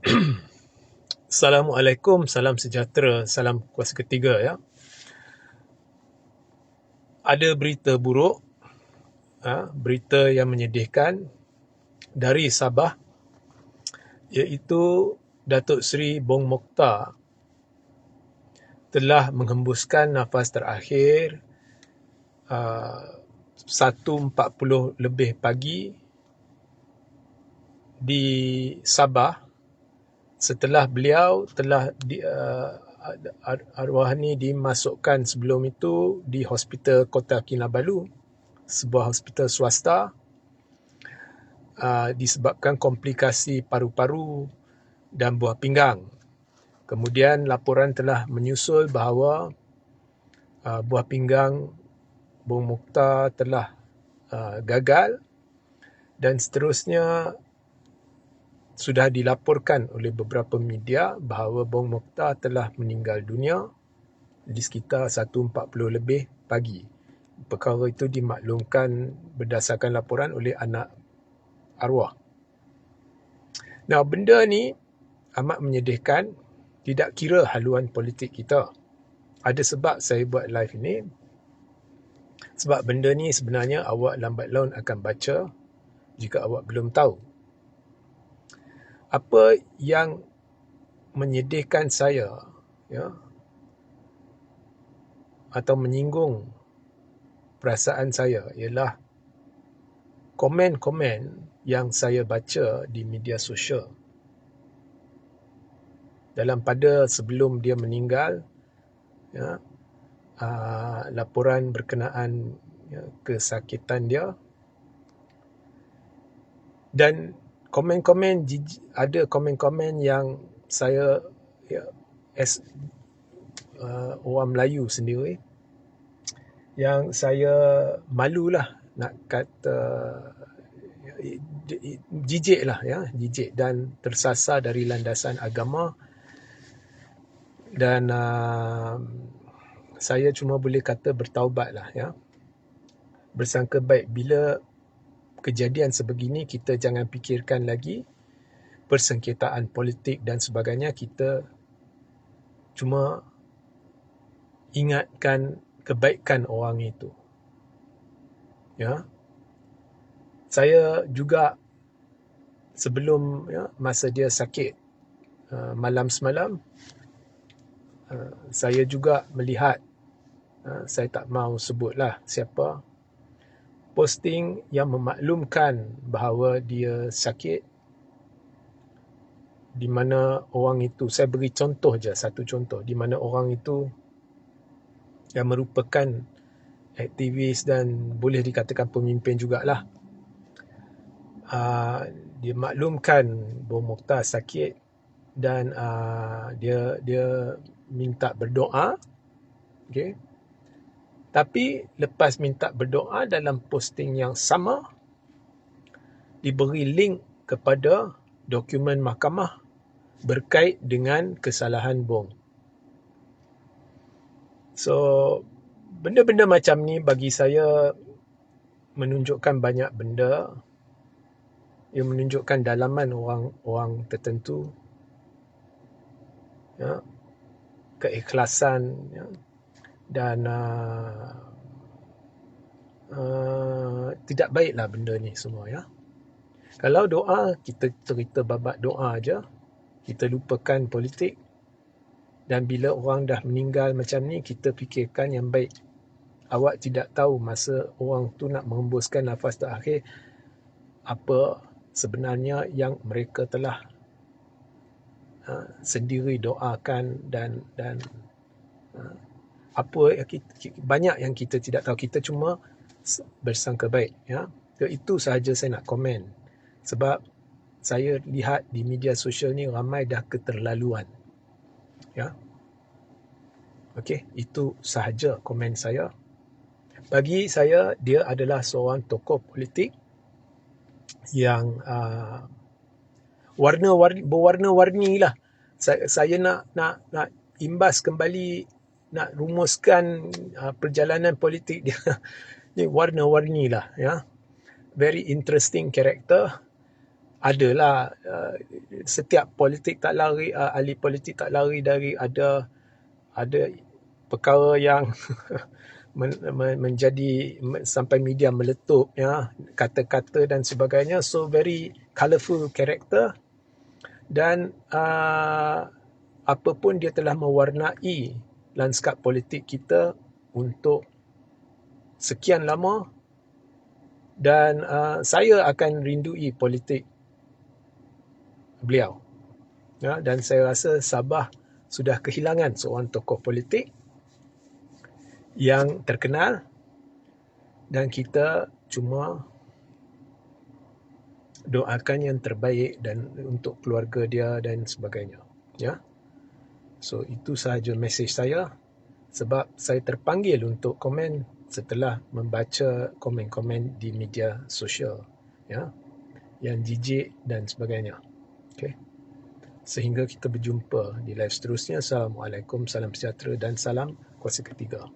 Assalamualaikum, salam sejahtera, salam kuasa ketiga ya. Ada berita buruk, ha, berita yang menyedihkan dari Sabah iaitu Datuk Seri Bong Mokhtar telah menghembuskan nafas terakhir uh, 1.40 lebih pagi di Sabah setelah beliau telah di, uh, arwah ni dimasukkan sebelum itu di Hospital Kota Kinabalu, sebuah hospital swasta uh, disebabkan komplikasi paru-paru dan buah pinggang. Kemudian laporan telah menyusul bahawa uh, buah pinggang Bung Mukhtar telah uh, gagal dan seterusnya sudah dilaporkan oleh beberapa media bahawa Bong Mokhtar telah meninggal dunia di sekitar 1.40 lebih pagi. Perkara itu dimaklumkan berdasarkan laporan oleh anak arwah. Nah, benda ni amat menyedihkan tidak kira haluan politik kita. Ada sebab saya buat live ini. Sebab benda ni sebenarnya awak lambat laun akan baca jika awak belum tahu apa yang menyedihkan saya ya atau menyinggung perasaan saya ialah komen-komen yang saya baca di media sosial. Dalam pada sebelum dia meninggal ya uh, laporan berkenaan ya, kesakitan dia. Dan komen-komen ada komen-komen yang saya ya, as uh, orang Melayu sendiri yang saya malulah nak kata jijik lah ya jijik dan tersasar dari landasan agama. Dan uh, saya cuma boleh kata bertaubat lah ya. Bersangka baik bila kejadian sebegini kita jangan fikirkan lagi persengketaan politik dan sebagainya. Kita cuma ingatkan kebaikan orang itu. Ya. Saya juga sebelum ya, masa dia sakit uh, malam semalam uh, saya juga melihat uh, saya tak mau sebutlah siapa posting yang memaklumkan bahawa dia sakit di mana orang itu saya beri contoh je satu contoh di mana orang itu yang merupakan aktivis dan boleh dikatakan pemimpin jugalah uh, dia maklumkan Bung Mokhtar sakit dan uh, dia dia minta berdoa okey tapi lepas minta berdoa dalam posting yang sama diberi link kepada dokumen mahkamah berkait dengan kesalahan bong. So benda-benda macam ni bagi saya menunjukkan banyak benda. Yang menunjukkan dalaman orang-orang tertentu. Ya keikhlasan ya dan uh, uh, tidak baiklah benda ni semua ya. Kalau doa kita cerita babak doa aja, kita lupakan politik dan bila orang dah meninggal macam ni kita fikirkan yang baik. Awak tidak tahu masa orang tu nak menghembuskan nafas terakhir apa sebenarnya yang mereka telah uh, sendiri doakan dan dan uh, apa yang kita, banyak yang kita tidak tahu. Kita cuma bersangka baik ya. Itu sahaja saya nak komen. Sebab saya lihat di media sosial ni ramai dah keterlaluan ya. Okey itu sahaja komen saya. Bagi saya dia adalah seorang tokoh politik yang uh, warna-warni berwarna-warni lah. Saya, saya nak nak nak imbas kembali nak rumuskan uh, perjalanan politik dia. Ni warna-warni lah ya. Very interesting character. Adalah uh, setiap politik tak lari uh, ahli politik tak lari dari ada ada perkara yang men, men, menjadi sampai media meletup ya. Kata-kata dan sebagainya. So very colourful character. Dan uh, apapun dia telah mewarnai lanskap politik kita untuk sekian lama dan uh, saya akan rindui politik beliau. Ya, dan saya rasa Sabah sudah kehilangan seorang tokoh politik yang terkenal dan kita cuma doakan yang terbaik dan untuk keluarga dia dan sebagainya. Ya. So itu sahaja mesej saya sebab saya terpanggil untuk komen setelah membaca komen-komen di media sosial ya yang jijik dan sebagainya. Okey. Sehingga kita berjumpa di live seterusnya. Assalamualaikum, salam sejahtera dan salam kuasa ketiga.